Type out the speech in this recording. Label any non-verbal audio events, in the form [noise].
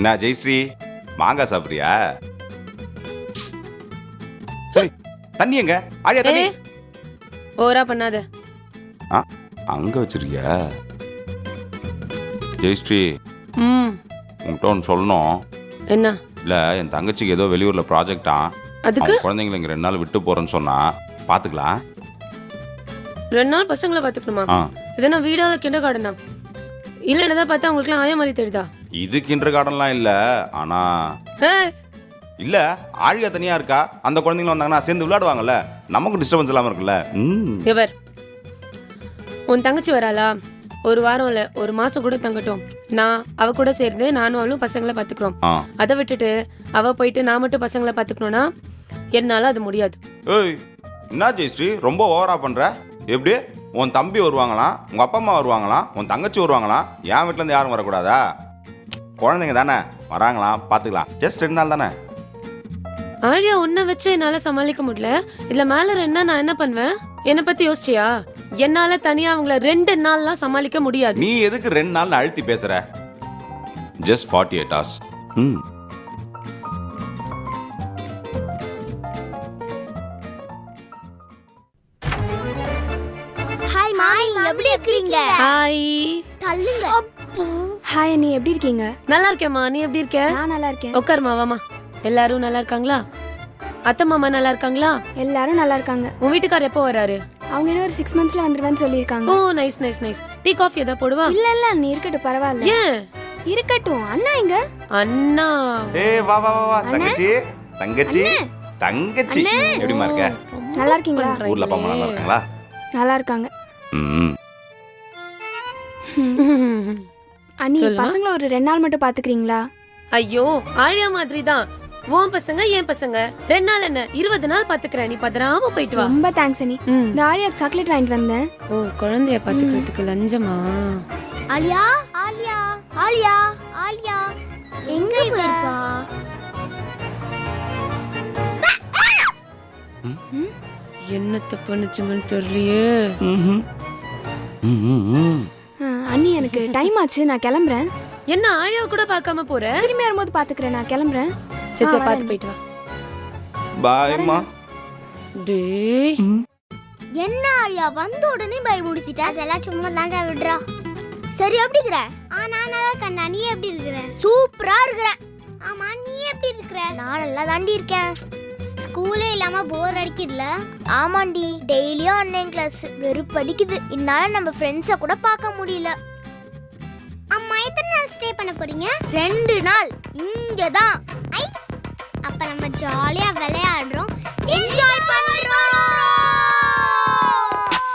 என்ன ஜெயஸ்ரீ? மாங்காய் சாப்பிட்றியா? தண்ணி எங்க? ஆழியா தண்ணி. ஓரா பண்ணாத. அங்க வச்சிருக்கியா? ஜெயஸ்ரீ ம். உன்கிட்ட ஒன்று சொல்லணும். என்ன? இல்ல என் தங்கச்சிக்கு ஏதோ வெளியூர்ல ப்ராஜெக்டா அதுக்கு? குழந்தைங்களை இங்க ரெண்டு நாள் விட்டு போறேன்னு சொன்னா பாத்துக்கலாம் ரெண்டு நாள் பசங்களை பாத்துக்கணுமா? ஆ. இதனா வீடால கிண்ட கார்டனா இல்ல என்னதான் பார்த்தா உங்களுக்குலாம் ஆய மாதிரி தெரியுதா? இது கிண்டர் கார்டன்லாம் இல்ல. ஆனா இல்ல ஆழியா தனியா இருக்கா? அந்த குழந்தைங்க வந்தாங்கன்னா சேர்ந்து விளையாடுவாங்கல்ல? நமக்கு டிஸ்டர்பன்ஸ் இல்லாம இருக்குல்ல? ம். இவர் உன் தங்கச்சி வராளா? ஒரு வாரம் இல்ல ஒரு மாசம் கூட தங்கட்டும். நான் அவ கூட சேர்ந்து நானும் அவளும் பசங்களை பாத்துக்கிறோம். அதை விட்டுட்டு அவ போயிட்டு நான் மட்டும் பசங்களை பாத்துக்கணும்னா என்னால அது முடியாது. ஏய் என்ன ஜெயஸ்ரீ? ரொம்ப ஓவரா பண்ற? எப்படி? உன் தம்பி வருவாங்களாம் உங்க அப்பா அம்மா வருவாங்களாம் உன் தங்கச்சி வருவாங்களாம் என் வீட்ல இருந்து யாரும் வரக்கூடாதா? குழந்தைங்க தானே? வராங்களாம் பாத்துக்கலாம் ஜஸ்ட் ரெண்டு நாள் தானே? ஆழியா உன்னை வச்சு என்னால சமாளிக்க முடியல. இதுல மேல ரெண்டா நான் என்ன பண்ணுவேன்? என்னை பத்தி யோசிச்சியா? என்னால தனியா அவங்கள ரெண்டு நாள்லாம் சமாளிக்க முடியாது. நீ எதுக்கு ரெண்டு நாள் அழுத்தி பேசுற? ஜஸ்ட் ஃபார்ட்டி எயிட் ஹவர்ஸ் ம் ஹாய் மாய் எப்படி இருக்கீங்க ஹாய் தள்ளுங்க. ஹாய் அண்ணி எப்படி இருக்கீங்க? நல்லா இருக்கேம்மா. நீ எப்படி இருக்க? நான் நல்லா இருக்கேன். உட்காருமா வாமா எல்லாரும் நல்லா இருக்காங்களா? அத்தை மாமா நல்லா இருக்காங்களா? எல்லாரும் நல்லா இருக்காங்க. உன் வீட்டுக்கார் எப்போ வராரு? அவங்க இன்னும் ஒரு சிக்ஸ் மந்த்ஸ்ல வந்துருவேன்னு சொல்லியிருக்காங்க. ஓ nice nice nice tea coffee ஏதாவது போடுவா? இல்ல இல்ல அண்ணி இருக்கட்டும் பரவாயில்ல. ஏன்? இருக்கட்டும். அண்ணா எங்க? அண்ணா. ஏய் வா வா வா வா. தங்கச்சி. தங்கச்சி. தங்கச்சி. எப்படிமா இருக்க? நல்லா இருக்கீங்களா? ஊர்ல அப்பா அம்மா நல்லா இருக்காங்களா? நல்லா இருக்காங்க. ம். [laughs] அண்ணி சொல்லுமா. பசங்களை ஒரு ரெண்டு நாள் மட்டும் பாத்துக்கிறீங்களா? ஐயோ ஆழியா மாதிரி தான் உன் பசங்க என் பசங்க. ரெண்டு நாள் என்ன? இருபது நாள் பாத்துக்கிறேன் நீ பதறாம போயிட்டு வா. ரொம்ப தேங்க்ஸ் அண்ணி ம். இந்த ஆலியாக்கு சாக்லேட் வாங்கிட்டு வந்தேன். ஓ குழந்தைய பாத்துக்கிறதுக்கு லஞ்சமா? ஆலியா ஆலியா ஆலியா ஆலியா எங்க போயிருப்பா என்னத்த பண்ணுச்சுங்கன்னு தெரியலையே. ம்ஹும். ம், ம், ம். அண்ணி எனக்கு டைம் ஆச்சு நான் கிளம்புறேன். என்ன ஆழியாவை கூட பார்க்காம போற? திரும்பி வரும்போது பாத்துக்கிறேன் நான் கிளம்புறேன். சரி ஆ, சரி வரேன். பாத்து போயிட்டு வா. பாய்மா டேய். என்ன ஆலியா வந்த உடனே பயமுடுத்திட்ட அதெல்லாம் சும்மா தாண்டா விடுறா. சரி எப்படி இருக்கிற? ஆ நான் நல்லா இருக்கேன் நீ எப்படி இருக்கிற? சூப்பரா இருக்கிற. ஆமா நீ எப்படி இருக்கிற? நான் நல்லா தாண்டி இருக்கேன். ஸ்கூலே இல்லாம போர் அடிக்குதுல? ஆமாண்டி. டெய்லியும் ஆன்லைன் கிளாஸ் வெறுப்படிக்குது. இதனால நம்ம ஃப்ரெண்ட்ஸை கூட பார்க்க முடியல. அம்மா எத்தனை நாள் ஸ்டே பண்ண போறீங்க? ரெண்டு நாள். இங்க தான் ஐ! அப்ப நம்ம ஜாலியா